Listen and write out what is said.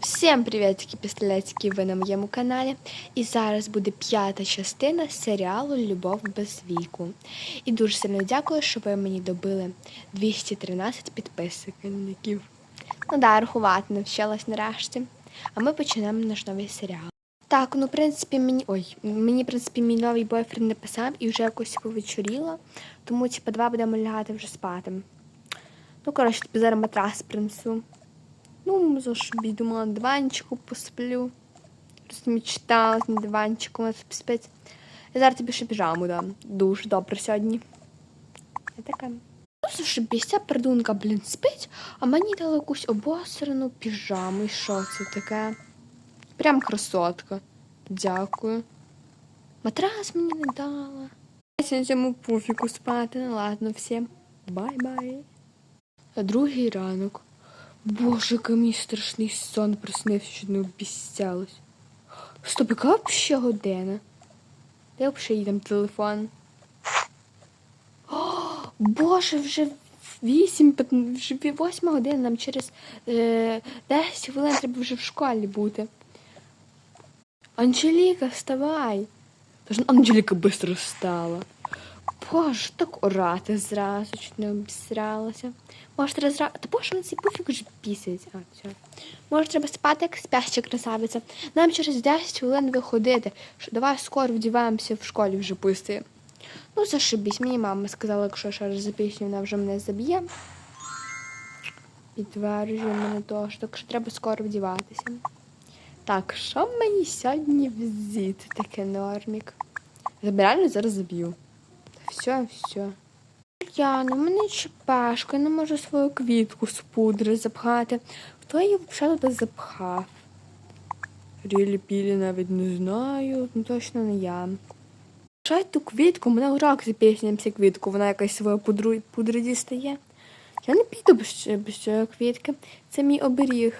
Всім привітки, пістолетики, ви на моєму каналі. І зараз буде п'ята частина серіалу Любов без віку. І дуже сильно дякую, що ви мені добили 213 підписників. Ну да, рахувати навчилась нарешті. А ми починаємо наш новий серіал. Так, ну в принципі, мені. Ой, мені, в принципі, мій новий бойфренд написав і вже якось повечоріло, тому типа два будемо лягати вже спати. Ну, коротше, тобі зараз матрас принесу. Ну, за що думала, на диванчику посплю. Просто мечталась на диванчику вона. Я зараз тобі ще піжаму дам. Дуже добре сьогодні. Я така. Ну, зашибісь, ця придунка, блін, спить, а мені дали якусь обосрану піжаму. І що це таке? Прям красотка. Дякую. Матрас мені не дала. Я цьому пуфіку спати. Ну ладно, всім. Бай-бай. Другий ранок. Боже, який мій страшний сон приснився, що не обіцялась. Стоп, яка взагалі година? Де взагалі їдем телефон? О, Боже, вже вісім, вже ві- восьма година, нам через е, 10 хвилин треба вже в школі бути. Анжеліка, вставай. Тож Анжеліка швидко встала. Боже, так орати зразу, чуть не обісралася. Може, треба зразу... Та боже, на цей пуфік вже пісять. А, все. Може, треба спати, як спяща красавиця. Нам через 10 хвилин виходити. Що, давай скоро вдіваємося в школі вже пусти. Ну, зашибісь. Мені мама сказала, якщо ще раз запісню, вона вже мене заб'є. Підтверджує мене теж, так що треба скоро вдіватися. Так, що мені сьогодні взіти таке нормік? Забирально зараз заб'ю. Все, все. Яна, мене чепашка, не можу свою квітку з пудри запхати. Хто її взагалі туди запхав? Рілі пілі навіть не знаю, ну точно не я. Шай ту квітку, мене урок за піснямся квітку, вона якась свою пудру, пудри дістає. Я не піду без, без цієї квітки. Це мій оберіг.